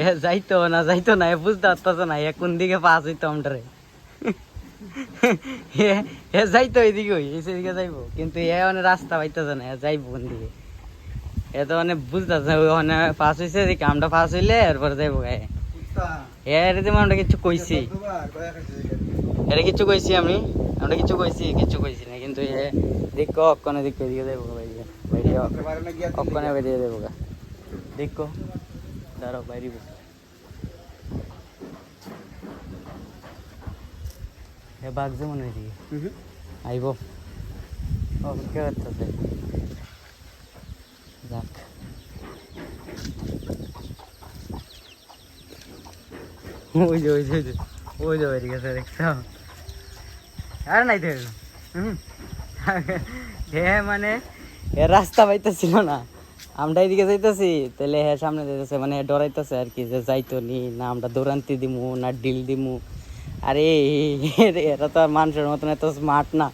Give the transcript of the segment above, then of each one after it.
এ, যাইতো না যাইতো না, এ বুঝতে পারতেছে না, এ কোন দিকে পাস হইতো আমটারে এ যাইতো এইদিকে ওই সেদিকে যাইবো। কিন্তু এ মানে রাস্তা পাইতেছে না, এ যাইবো কোন দিকে। এ তো মানে বুঝতেছে ওখানে পাস হয়েছে এদিকে, আমরা পাস হইলে এরপর যাইবো, এ। এর যেমন আমরা কিছু কইছি। এটা কিছু কইছি আমি, আমরা কিছু কইছি কিছু কইছি না, কিন্তু এ দেখো, অক্ষণে দিকে এদিকে যাইবো বাইরে অক্ষণে বেরিয়ে দেবো দেখো। দাঁড়াও বাইরে বসে। এ বাঘ যেমন এদিকে আইব। অপেক্ষা করতেছে। যাক। ওই যে ওই যে ওই যে ওই যে বেরিয়ে গেছে দেখছ? আর নাই তো হুম হে মানে রাস্তা পাইতেছিল না। আমরা এদিকে যাইতেছি তাহলে হ্যাঁ সামনে যাইতেছে মানে ডরাইতেছে আর কি যে যাইতো নি না আমরা দৌড়ান্তি দিমু না ডিল দিমু। আরে এরা তো আর মানুষের মতন এত স্মার্ট না।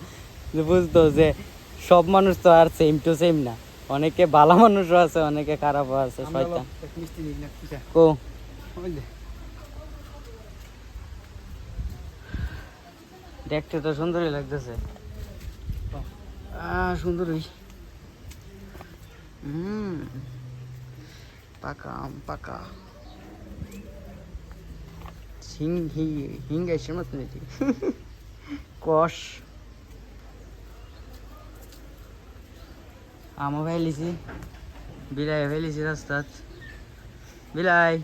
যে বুঝতো যে সব মানুষ তো আর সেম টু সেম না। অনেকে ভালো মানুষও আছে অনেকে খারাপও আছে শয়তান। কো। দেখতে তো সুন্দরই লাগতেছে। আহ সুন্দরই। হুম পাকা আম পাকা হিং হি এসে মত নাকি কষ আমও ফেলিছি বিলাই ফেলিছি রাস্তাত বিলাই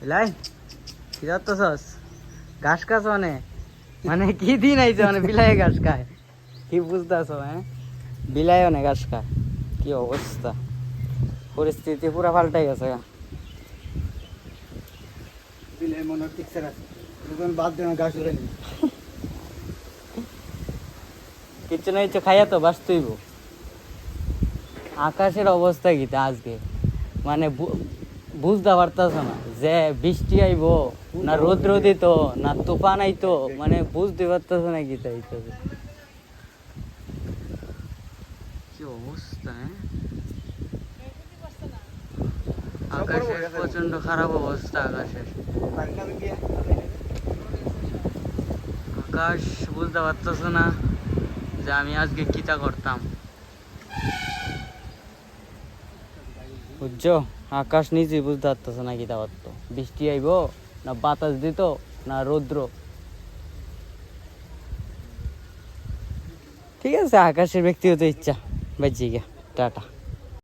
বিলাই কি যাচ্ছস ঘাস খাস মানে মানে কি দিন আইছে মানে বিলাই ঘাস খায় কি বুঝতেছ হ্যাঁ বিলাই অনেক ঘাস খায় কি অবস্থা? পরিস্থিতি পুরা পাল্টাই গেছে। কিছু না কিছু খাইয়া তো বাঁচতেইব আকাশের অবস্থা কি তা আজকে? মানে বুঝতে পারতাছ না। যে বৃষ্টি আইব না রোদ দিত না তুফান আইতো মানে বুঝতে পারতাছ না কি তাই তো কি অবস্থা হ্যাঁ? আকাশের প্রচণ্ড খারাপ অবস্থা আকাশের। আকাশ বুঝতে পারতেছ না যে আমি আজকে কিতা করতাম। বুঝছ? আকাশ নিজেই বুঝতে পারতেছে না কিতা পারতো বৃষ্টি আইব না বাতাস দিত না রৌদ্র। ঠিক আছে আকাশের ব্যক্তিগত ইচ্ছা। बज्जी गया टाटा।